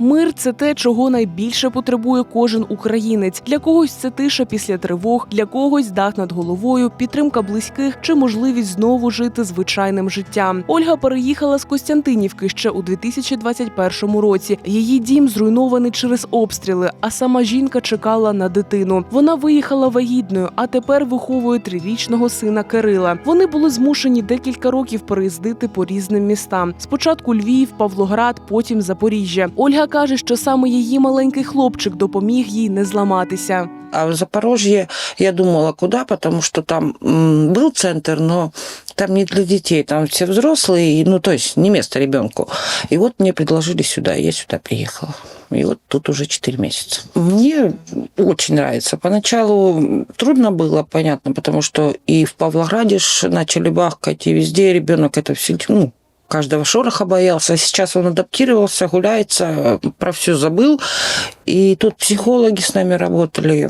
Мир це те, чого найбільше потребує кожен українець. Для когось це тиша після тривог, для когось дах над головою, підтримка близьких чи можливість знову жити звичайним життям. Ольга переїхала з Костянтинівки ще у 2021 році. Її дім зруйнований через обстріли, а сама жінка чекала на дитину. Вона виїхала вагітною, а тепер виховує трирічного сина Кирила. Вони були змушені декілька років переїздити по різним містам. Спочатку Львів, Павлоград, потім Запоріжжя. Ольга каже, що саме її маленький хлопчик допоміг їй не зламатися. А в Запорожье я думала, куда, потому что там м, был центр, но там не для детей, там все взрослые, и, ну, то есть не место ребенку. И вот мне предложили сюда, и я сюда приехала. И вот тут уже 4 месяца. Мне очень нравится. Поначалу трудно было, понятно, потому что и в Павлограде ж начали бахкать, и везде ребенок это все, ну, каждого шороха боялся. А Сейчас он адаптировался, гуляется, про все забыл. И тут психологи с нами работали.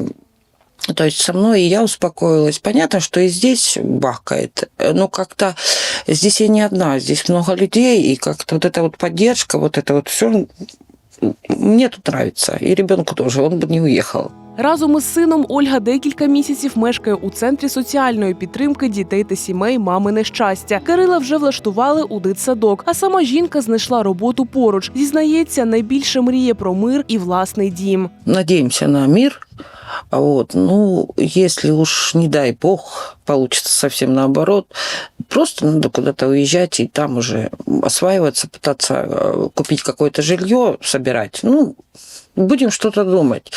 То есть со мной, и я успокоилась. Понятно, что и здесь бахкает. Но как-то здесь я не одна, здесь много людей, и как-то вот эта вот поддержка, вот это вот все мне тут нравится. И ребенку тоже, он бы не уехал. Разом із сином Ольга декілька місяців мешкає у центрі соціальної підтримки дітей та сімей мамине щастя. Кирила вже влаштували у дитсадок, а сама жінка знайшла роботу поруч. Зізнається, найбільше мріє про мир і власний дім. Надеемся на мир. А Вот. Ну, если уж, не дай бог, получится совсем наоборот, просто надо куда-то уезжать и там уже осваиваться, пытаться э, купить какое-то жилье, собирать. Ну, будем что-то думать.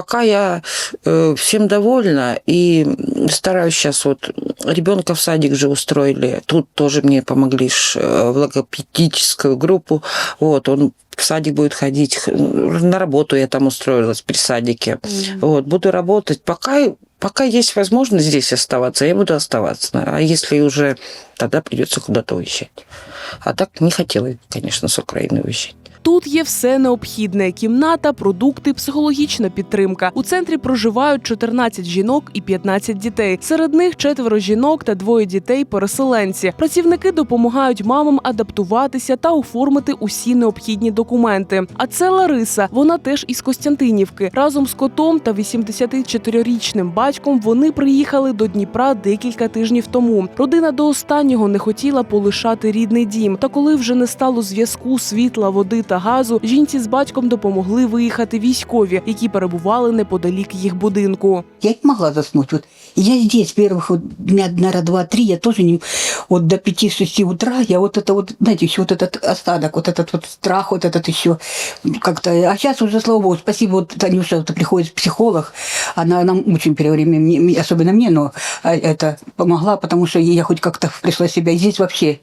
Пока я э, всем довольна и стараюсь сейчас вот ребенка в садик же устроили. Тут тоже мне помогли э, в логопедическую группу. Вот, он в садик будет ходить. На работу я там устроилась при садике. Вот, буду работать. Пока, пока есть возможность здесь оставаться, я буду оставаться. А если уже, тогда придется куда-то уезжать. А так не хотела, конечно, с Украины уезжать. Тут є все необхідне: кімната, продукти, психологічна підтримка. У центрі проживають 14 жінок і 15 дітей. Серед них четверо жінок та двоє дітей переселенці. Працівники допомагають мамам адаптуватися та оформити усі необхідні документи. А це Лариса. Вона теж із Костянтинівки. Разом з котом та 84-річним батьком вони приїхали до Дніпра декілька тижнів тому. Родина до останнього не хотіла полишати рідний дім. Та коли вже не стало зв'язку, світла, води та газу, жінці з батьком допомогли виїхати військові, які перебували неподалік їх будинку. Я не могла заснуть. Вот я здесь первых вот дня, наверное, два-три, я тоже не... Вот до 5-6 утра я вот это вот, знаете, еще вот этот остаток, вот этот вот страх, вот этот еще как-то... А сейчас уже, слава богу, спасибо, вот Танюша вот приходит психолог, она нам очень первое время, мне- особенно мне, но а, это помогла, потому что я хоть как-то пришла в себя. И здесь вообще, вот,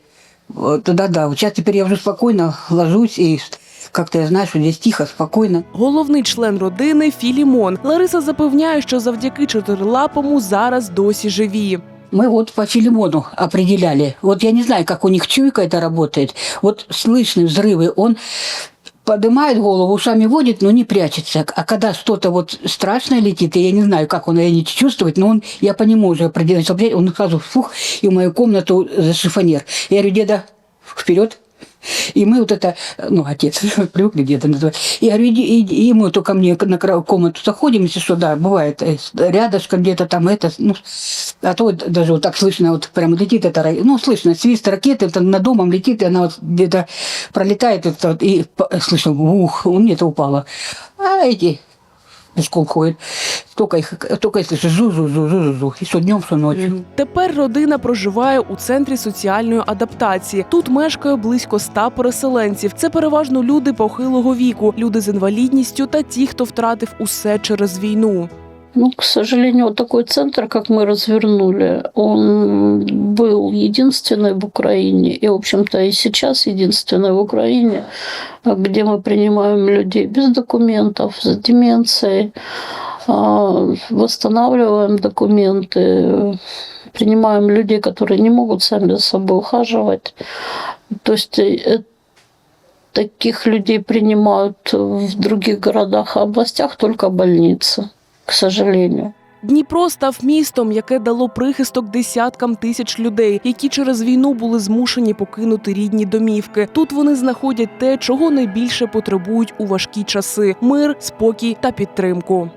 да-да, вот сейчас теперь я уже спокойно ложусь и как-то я знаю, что здесь тихо, спокойно. Головний член родини Філімон. Лариса запевняє, що завдяки чотирилапому зараз досі живі. Мы вот по Филимону определяли. Вот я не знаю, как у них чуйка это работает. Вот слышны взрывы, он поднимает голову, ушами водит, но не прячется. А когда что-то вот страшное летит, и я не знаю, как он это чувствует, но он, я по нему уже определил, он сразу фух, и в мою комнату за шифонер. Я говорю, деда, вперед. И мы вот это, ну, отец, привыкли деда называть. Я говорю, иди, иди, и мы только мне на кра- комнату заходим, если что, да, бывает, э, рядышком где-то там это, ну, а то вот даже вот так слышно, вот прям летит это, ра- ну, слышно, свист ракеты, это над домом летит, и она вот где-то пролетает, это вот, и по- слышно, ух, у меня это упало. А эти ходят, только их, только если зу-зу-зу-зу-зу, и со днем, со ночью. Тепер родина проживає у центрі соціальної адаптації. Тут мешкає близько ста переселенців. Це переважно люди похилого віку, люди з інвалідністю та ті, хто втратив усе через війну. Ну, к сожалению, вот такой центр, как мы развернули, он был единственный в Украине, и, в общем-то, и сейчас единственный в Украине, где мы принимаем людей без документов, с деменцией, а, восстанавливаем документы, принимаем людей, которые не могут сами за собой ухаживать. То есть э, таких людей принимают в других городах и областях только больницы, к сожалению. Дніпро став містом, яке дало прихисток десяткам тисяч людей, які через війну були змушені покинути рідні домівки. Тут вони знаходять те, чого найбільше потребують у важкі часи: мир, спокій та підтримку.